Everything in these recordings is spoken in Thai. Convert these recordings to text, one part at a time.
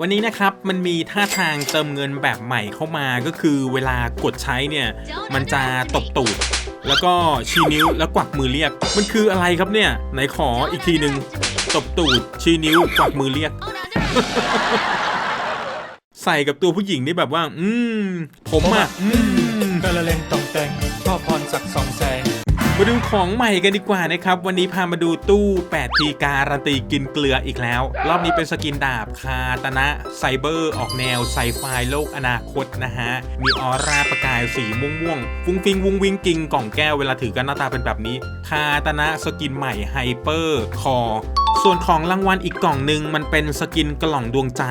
วันนี้นะครับมันมีท่าทางเติมเงินแบบใหม่เข้ามาก็คือเวลากดใช้เนี่ย มันจะตบตูด แล้วก็ชี้นิ้วแล้วกวักมือเรียก มันคืออะไรครับเนี่ย ไหนขออีกทีหนึ่งตบตูดชี้นิ้วกวักมือเรียก ใส่กับตัวผู้หญิงนี่แบบว่า อืม ผมอะอืมกระเลงตองแตงพ่อพรศักดิ์สอง มาดูของใหม่กันดีกว่านะครับ วันนี้พามาดูตู้ 8 ทีการันตีกินเกลืออีกแล้ว รอบนี้เป็นสกินดาบคาตนะไซเบอร์ออกแนวไซไฟโลกอนาคตนะฮะ มีออร่าประกายสีม่วงๆฟุ้งฟิงวุงวิงกิงกล่องแก้วเวลาถือกันหน้าตาเป็นแบบนี้ คาตนะสกินใหม่ไฮเปอร์คอ ส่วนของรางวัลอีกกล่องหนึ่งมันเป็นสกินกล่องดวงใจ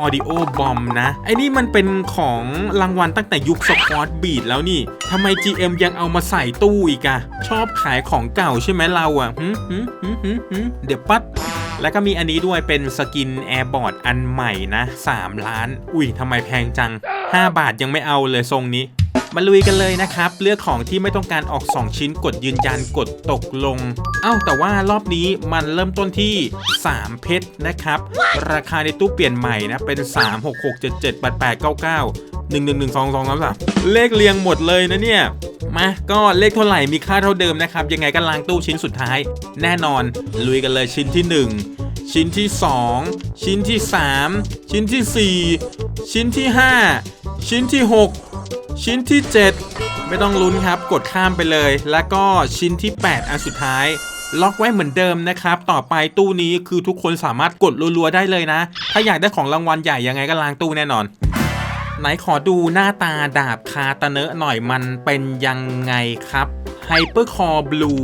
Audio Bomb นะ ไอ้นี่มันเป็นของรางวัลตั้งแต่ยุคสปอร์ตบีดแล้วนี่ทำไม GM ยังเอามาใส่ตู้อีกอะชอบขายของเก่าใช่ไหมเราอะหึหึหึหึหึเดี๋ยวปัดแล้วก็มีอันนี้ด้วยเป็นสกินแอร์บอร์ดอันใหม่นะ 3 ล้าน อุ้ยทำไมแพงจัง 5 บาทยังไม่เอาเลยทรงนี้ มาลุยกันเลยนะครับ เลือกของที่ไม่ต้องการออก 2 ชิ้นกดยืนยันกดตกลง เอ้าแต่ว่ารอบนี้มันเริ่มต้นที่ 3 เพชรนะครับ ราคาในตู้เปลี่ยนใหม่นะ เป็น 3 6 6 7 7 8 8 9 9 1 1 1 2 2 3 3เลขเรียงหมดเลยนะเนี่ยมาก็เลขเท่าไหร่มีค่าเท่าเดิมนะครับ ยังไงก็ล้างตู้ชิ้นสุดท้าย แน่นอนลุยกันเลยชิ้นที่ 1ชิ้นที่ 2 ชิ้นที่ 3 ชิ้นที่ 4 ชิ้นที่ 5 ชิ้นที่ 6 ชิ้นที่ 7 ไม่ต้องลุ้นครับ กดข้ามไปเลย แล้วก็ชิ้นที่ 8 อันสุดท้าย ล็อกไว้เหมือนเดิมนะครับ ต่อไปตู้นี้คือทุกคนสามารถกดรัวๆได้เลยนะ ถ้าอยากได้ของรางวัลใหญ่ยังไงก็ล้างตู้แน่นอนไหนขอดูหน้าตาดาบคาตะเนะหน่อยมันเป็นยังไงครับ ไฮเปอร์คอร์บลู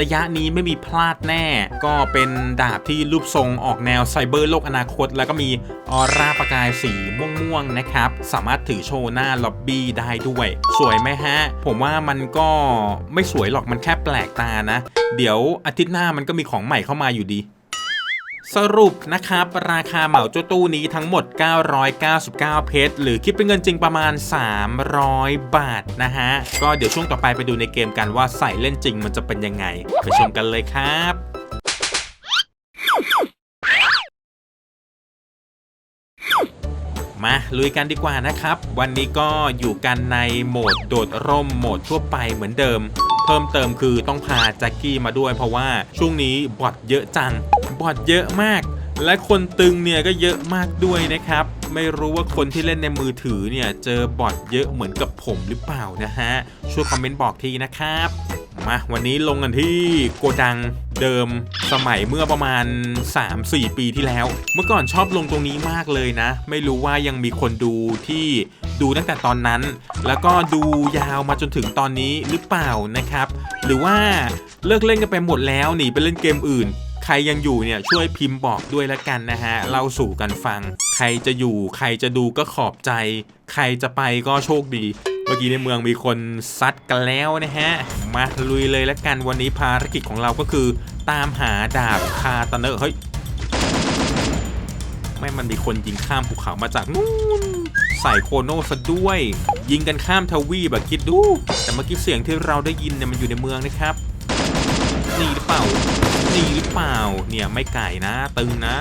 ระยะนี้ไม่มีพลาดแน่ ก็เป็นดาบที่รูปทรงออกแนวไซเบอร์โลกอนาคต แล้วก็มีออร่าประกายสีม่วงๆนะครับ สามารถถือโชว์หน้าล็อบบี้ได้ด้วย สวยไหมฮะ ผมว่ามันก็ไม่สวยหรอกมันแค่แปลกตานะ เดี๋ยวอาทิตย์หน้ามันก็มีของใหม่เข้ามาอยู่ดี สรุปนะครับ ราคาเหมาเจ้าตู้นี้ทั้งหมด 999 เพชรหรือคิดเป็นเงินจริงประมาณ 300 บาทนะฮะ ก็เดี๋ยวช่วงต่อไปไปดูในเกมกันว่าใส่เล่นจริงมันจะเป็นยังไง ไปชมกันเลยครับมาลุยกันดีกว่านะครับ วันนี้ก็อยู่กันในโหมดโดดร่มโหมดทั่วไปเหมือนเดิม เพิ่มเติมคือต้องพาแจ็คกี้มาด้วยเพราะว่าช่วงนี้บอทเยอะจัง บอทเยอะมาก และคนตึงเนี่ยก็เยอะมากด้วยนะครับ ไม่รู้ว่าคนที่เล่นในมือถือเนี่ยเจอบอทเยอะเหมือนกับผมหรือเปล่านะฮะ ช่วยคอมเมนต์บอกทีนะครับ มาวันนี้ลงกันที่โกดังเดิมสมัยเมื่อประมาณ 3-4 ปีที่แล้ว เมื่อก่อนชอบลงตรงนี้มากเลยนะ ไม่รู้ว่ายังมีคนดูที่ดูตั้งแต่ตอนนั้น แล้วก็ดูยาวมาจนถึงตอนนี้หรือเปล่านะครับ หรือว่าเลิกเล่นกันไปหมดแล้วหนีไปเล่นเกมอื่น ใครยังอยู่เนี่ยช่วยพิมพ์บอกด้วยละกันนะฮะเล่าสู่กันฟัง ใครจะอยู่ ใครจะดูก็ขอบใจ ใครจะไปก็โชคดี เมื่อกี้ในเมืองมีคนซัดกันแล้วนะฮะ มาลุยเลยละกันวันนี้ภารกิจของเราก็คือ ตามหาดาบคาตาเนอร์เฮ้ยไม่มันมีคนยิงข้ามภูเขามาจากนู่นใส่โคโนซะด้วย ยิงกันข้ามทวีปแบบคิดดู แต่เมื่อกี้เสียงที่เราได้ยินเนี่ยมันอยู่ในเมืองนะครับ นี่หรือเปล่า นี่หรือเปล่า เนี่ยไม่ไก่นะ ตึงนะ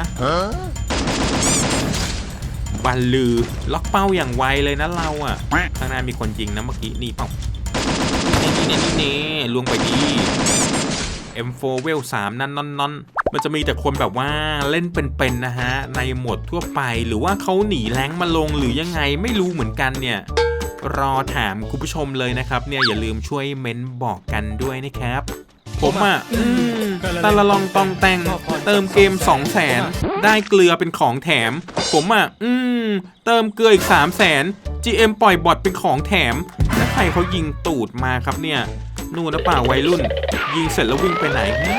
บันลือล็อกเป้าอย่างไวเลยนะเราอะ่ะข้างหน้ามีคนยิงนะเมื่อกี้นี่เปล่านี่นี่นี่นี่ลวงไปดี M4 เวล3นั่นนอนนอนมันจะมีแต่คนแบบว่าเล่นเป็นๆนะฮะ ในหมดทั่วไปหรือว่าเขาหนีแรงมาลงหรือยังไงไม่รู้เหมือนกันเนี่ยรอถามคุณผู้ชมเลยนะครับเนี่ยอย่าลืมช่วยเม้นบอกกันด้วยนะครับ ผมอะอืมตาละลองตองแต่งเติมเกม2 0 0แสนได้เกลือเป็นของแถม ผมอะอืมเติมเกลืออีก3 0 0แสน GM ปล่อยบอทเป็นของแถม แล้วใครเขายิงตูดมาครับเนี่ย นู่นหรือเปล่าวัยรุ่น ยิงเสร็จแล้ววิ่งไปไหนหึ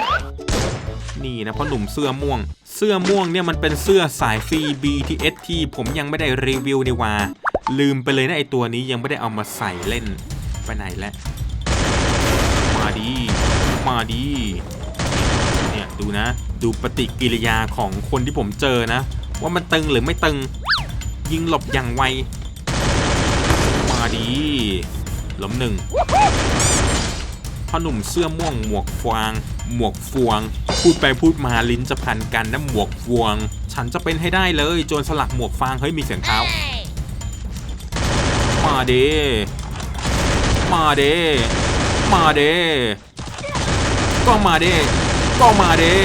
นี่นะพ่อหนุ่มเสื้อม่วง เสื้อม่วงเนี่ยมันเป็นเสื้อสายฟรี BTS ที่ผมยังไม่ได้รีวิวนี่หว่า ลืมไปเลยนะไอตัวนี้ยังไม่ได้เอามาใส่เล่น ไปไหนแล้วมา ดีมาดีเนี่ยดูนะ ดูปฏิกิริยาของคนที่ผมเจอนะ ว่ามันตึงหรือไม่ตึง ยิงหลบอย่างไว มาดีล้มหนึ่งพ่อหนุ่มเสื้อม่วงหมวกฟาง หมวกฟวง พูดไปพูดมาลิ้นจะพันกันนะหมวกฟวง ฉันจะเป็นให้ได้เลยโจรสลักหมวกฟางเฮ้ยมีเสียงเท้า มาเดมาเด มาเด้ก็มาเด้ก็มาเด้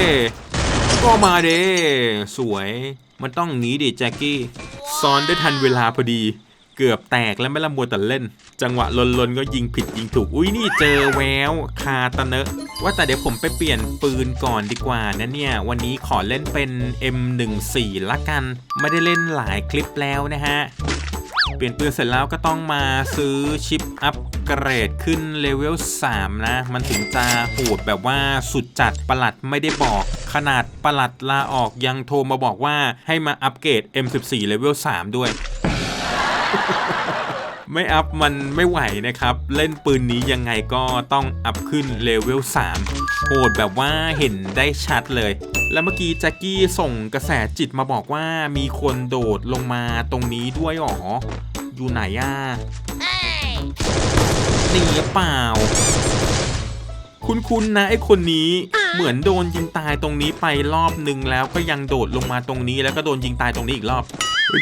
ก็มาเด้สวย มันต้องงี้ดิแจ็คกี้ซ้อนได้ทันเวลาพอดี เกือบแตกแล้วไม่ละมัวแต่เล่น จังหวะลนๆก็ยิงผิดยิงถูก อุ้ยนี่เจอแววคาตะเนะ ว่าแต่เดี๋ยวผมไปเปลี่ยนปืนก่อนดีกว่านะเนี่ย วันนี้ขอเล่นเป็น M14 ละกัน ไม่ได้เล่นหลายคลิปแล้วนะฮะ เปลี่ยนปืนเสร็จแล้วก็ต้องมาซื้อชิปอัป เกรดขึ้นเลเวล3นะ มันถึงจะโหดแบบว่าสุดจัดประหลัดไม่ได้บอก ขนาดประหลัดลาออกยังโทรมาบอกว่าให้มาอัปเกรด M14 เลเวล3ด้วยไม่อัพมันไม่ไหวนะครับ เล่นปืนนี้ยังไงก็ต้องอัพขึ้นเลเวล3โหดแบบว่าเห็นได้ชัดเลย แล้วเมื่อกี้แจ็คกี้ส่งกระแสจิตมาบอกว่ามีคนโดดลงมาตรงนี้ด้วยหรอ อยู่ไหนอะ หนีเปล่า คุณๆนะไอ้คนนี้เหมือนโดนยิงตายตรงนี้ไปรอบหนึ่งแล้วก็ยังโดดลงมาตรงนี้แล้วก็โดนยิงตายตรงนี้อีกรอบ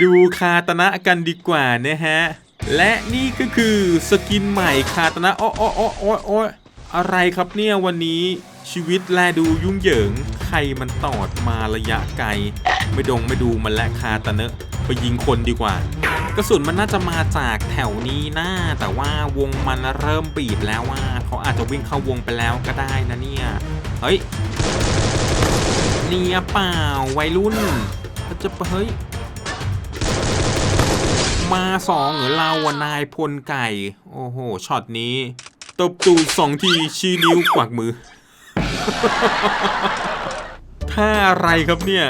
ดูคาตนะกันดีกว่านะฮะ และนี่ก็คือสกินใหม่คาตนะโอ้โอ้โอ้โอ้ออะไรครับเนี่ยวันนี้ชีวิตแลดูยุ่งเหยิง ใครมันตอดมาระยะไกล ไม่ดงไม่ดูมันและคาตะเนะ ยิงคนดีกว่า กระสุนมันน่าจะมาจากแถวนี้นะแต่ว่าวงมันเริ่มบีบแล้วว่าเขาอาจจะวิ่งเข้าวงไปแล้วก็ได้นะเนี่ยเฮ้ยเนี่ยเปล่าวัยรุ่นเขาจะเฮ้ยมาสองหรือเราอะนายพลไก่ โอ้โหช็อตนี้ตบตูดสองทีชี้นิ้วกวักมือ ท่าอะไรครับเนี่ย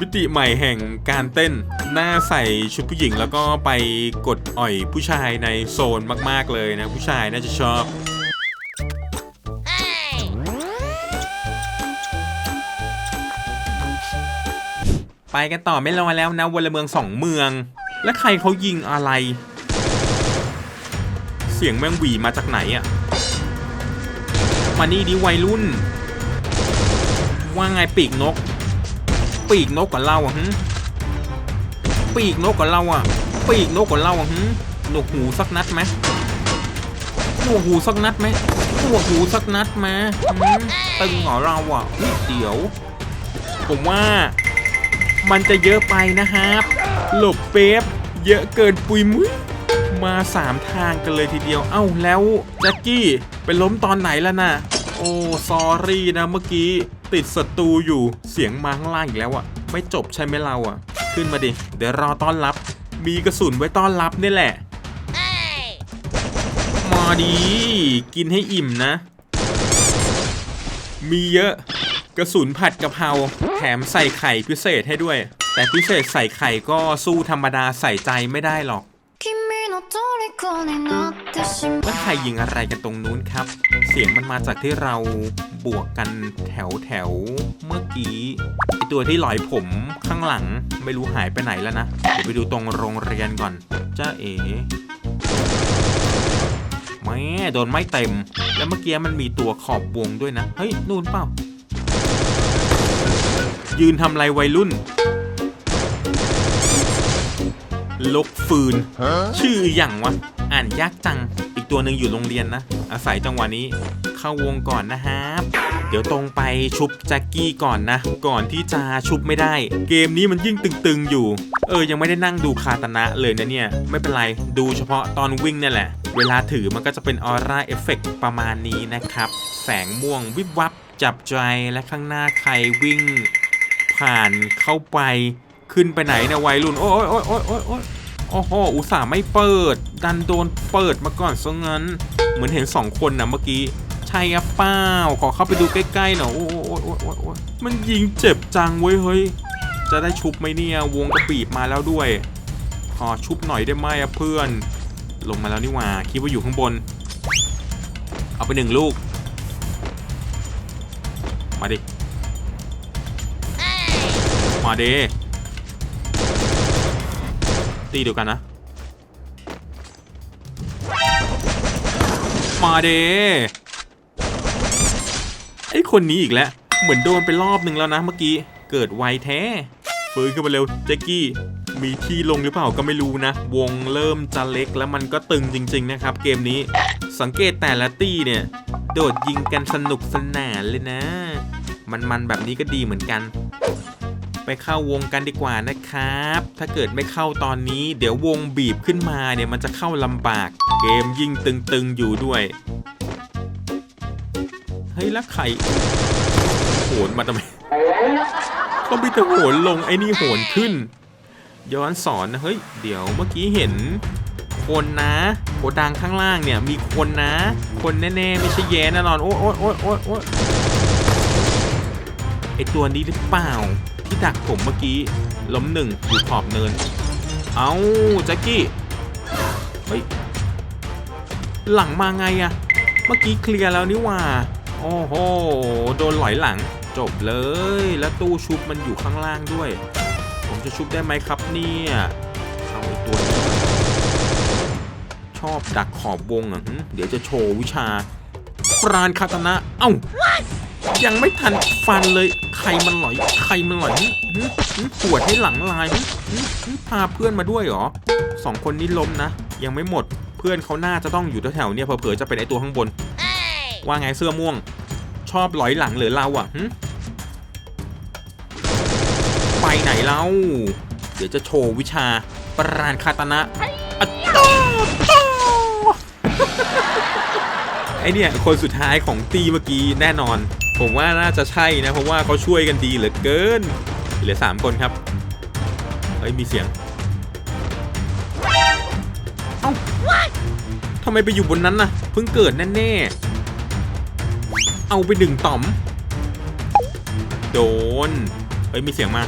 มิติใหม่แห่งการเต้น หน้าใส่ชุดผู้หญิงแล้วก็ไปกดอ่อยผู้ชายในโซนมากๆเลยนะ ผู้ชายน่าจะชอบ ไปกันต่อไม่รอแล้วนะวลเมืองสองเมือง และใครเขายิงอะไร เสียงแมงหวีมาจากไหนอะ่ะมานี่ดิวัยรุ่น ว่าไงปีกนก ปีกนกกับเราอะหึปีกนกกับเราอะ ปีกนกกับเราอะหึหนวกหูสักนัดไหมหนวกหูสักนัดไหมหนวกหูสักนัดไหมตึงหรอเราอะเดี๋ยว ผมว่า มันจะเยอะไปนะครับหลบเป๊บเยอะเกินปุยมุ้ยมาสามทางกันเลยทีเดียว เอ้าแล้วแจ็คกี้ไปล้มตอนไหนแล้วน่ะ โอ้ ซอรี่นะเมื่อกี้ ติดศัตรูอยู่เสียงมาข้างล่างอีกแล้วอะไม่จบใช่ไหมเราอะขึ้นมาดิ เดี๋ยวรอต้อนรับ มีกระสุนไว้ต้อนรับนี่แหละมาดี กินให้อิ่มนะ มีเยอะ กระสุนผัดกะเพราแถมใส่ไข่พิเศษให้ด้วย แต่พิเศษใส่ไข่ก็สู้ธรรมดาใส่ใจไม่ได้หรอก แล้วใครยิงอะไรกันตรงนู้นครับ เสียงมันมาจากที่เราบวกกันแถวแถวเมื่อกี้ไอตัวที่ลอยผมข้างหลังไม่รู้หายไปไหนแล้วนะเดี๋ยวไปดูตรงโรงเรียนก่อนจ้าเอ๋แม่โดนไม่เต็ม แล้วเมื่อกี้มันมีตัวขอบวงด้วยนะ เฮ้ย นู่นเปล่า ยืนทำไรวัยรุ่น ลกฟืน ชื่ออย่างวะ อ่านยากจัง อีกตัวหนึ่งอยู่โรงเรียนนะ อาศัยจังหวะนี้ เข้าวงก่อนนะครับ เดี๋ยวตรงไปชุบแจ็คกี้ก่อนนะ ก่อนที่จะชุบไม่ได้ เกมนี้มันยิ่งตึงๆอยู่ เออ ยังไม่ได้นั่งดูคาตนะเลยนะเนี่ย ไม่เป็นไร ดูเฉพาะตอนวิ่งเนี่ยแหละ เวลาถือมันก็จะเป็นออร่าเอฟเฟกประมาณนี้นะครับ แสงม่วงวิบวับจับใจและข้างหน้าใครวิ่งผ่านเข้าไปขึ้นไปไหนเนี่ยวัยรุ่น โอ้ยโอ้ยโอ้ยโอ้ย โอ้โห อุตส่าห์ไม่เปิด ดันโดนเปิดมาก่อนซะงั้น เหมือนเห็นสองคนนะเมื่อกี้ ใช่อะเป้า ขอเข้าไปดูใกล้ๆหน่อยโอ้โอ้โอ้โอ้โอ้มันยิงเจ็บจังเว้ยเฮ้ย จะได้ชุบไหมเนี่ย วงกระปีบมาแล้วด้วย ขอชุบหน่อยได้ไหมอะเพื่อน ลงมาแล้วนี่หว่า คิดว่าอยู่ข้างบน เอาไปหนึ่งลูก มาดิ มาเด ตีเดียวกันนะ มาเดไอคนนี้อีกแล้ว เหมือนโดนไปรอบหนึ่งแล้วนะเมื่อกี้ เกิดไวแท้ฟื้นขึ้นมาเร็วแจ็กกี้มีที่ลงหรือเปล่าก็ไม่รู้นะ วงเริ่มจะเล็กแล้วมันก็ตึงจริง ๆ นะครับ เกมนี้สังเกตแต่ละตี้เนี่ย โดดยิงกันสนุกสนานเลยนะ มันๆแบบนี้ก็ดีเหมือนกัน ไปเข้าวงกันดีกว่านะครับ ถ้าเกิดไม่เข้าตอนนี้ เดี๋ยววงบีบขึ้นมาเนี่ยมันจะเข้าลำบาก เกมยิ่งตึงๆอยู่ด้วย เฮ้ยแล้วใครโหนมาทำไมเขามีแต่โหนลงไอ้นี่โหนขึ้น ย้อนสอนนะเฮ้ยเดี๋ยวเมื่อกี้เห็นคนนะโกดังข้างล่างเนี่ยมีคนนะ คนแน่ๆไม่ใช่แย่แน่นอนโอ๊ยโอ๊ยโอ๊ยโอ๊ยโอ๊ยไอตัวนี้หรือเปล่า ดักผมเมื่อกี้ ล้มหนึ่งอยู่ขอบเนิน เอาแจ็คกี้ เฮ้ย หลังมาไงอะเมื่อกี้เคลียร์แล้วนี่ว่า โอ้โห โดนหลอยหลัง จบเลย แล้วตู้ชุบมันอยู่ข้างล่างด้วย ผมจะชุบได้ไหมครับเนี่ย เอาไอตัวชอบดักขอบวงอะ เดี๋ยวจะโชว์วิชาปราณคาตนะ เอ้า ยังไม่ทันฟันเลยใครมันหลอยใครมันหลอยหึหึหึปวดให้หลังลายหึหึหึพาเพื่อนมาด้วยเหรอสองคนนี้ล้มนะ ยังไม่หมดเพื่อนเขาน่าจะต้องอยู่แถวๆเนี่ยเผลอๆจะเป็นไอตัวข้างบน ว่าไงเสื้อม่วง ชอบหลอยหลังหรือเราอะไปไหนเล่าเดี๋ยวจะโชว์วิชาปราณคาตนะอะโตโตไอเนี่ยคนสุดท้ายของตีเมื่อกี้แน่นอน ผมว่าน่าจะใช่นะ เพราะว่าเขาช่วยกันดีเหลือเกิน เหลือสามคนครับ เฮ้ย มีเสียง เอ้าทำไมไปอยู่บนนั้นน่ะ เพิ่งเกิดแน่ๆ เอาไปหนึ่งต่อม โดน เฮ้ย มีเสียงมา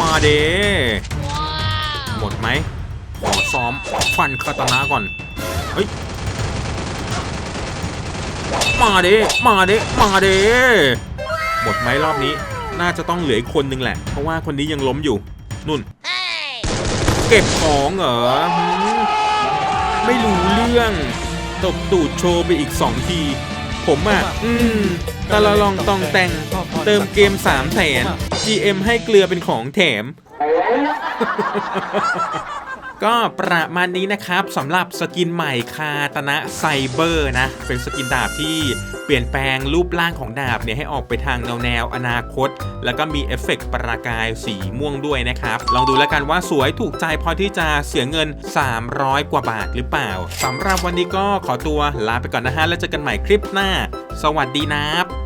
มาเดหมดไหมขอซ้อมฟันคาตานะก่อน เฮ้ย มาเดมาเดมาเดหมดไหมรอบนี้ น่าจะต้องเหลืออีกคนนึงแหละ เพราะว่าคนนี้ยังล้มอยู่ นุ่น เก็บของเหรอ ไม่รู้เรื่อง ตบตูดโชว์ไปอีกสองที ผมอะ อืมตะละลองตองแต่ง เติมเกม3 0 0แสน GM ให้เกลือเป็นของแถม ก็ประมาณนี้นะครับสำหรับสกินใหม่คาตนะไซเบอร์นะ เป็นสกินดาบที่เปลี่ยนแปลงรูปร่างของดาบเนี่ยให้ออกไปทางแนวแนวอนาคต แล้วก็มีเอฟเฟกต์ประกายสีม่วงด้วยนะครับ ลองดูแล้วกันว่าสวยถูกใจพอที่จะเสียเงิน 300 กว่าบาทหรือเปล่าสำหรับวันนี้ก็ขอตัวลาไปก่อนนะฮะแล้วเจอกันใหม่คลิปหน้า สวัสดีนะครับ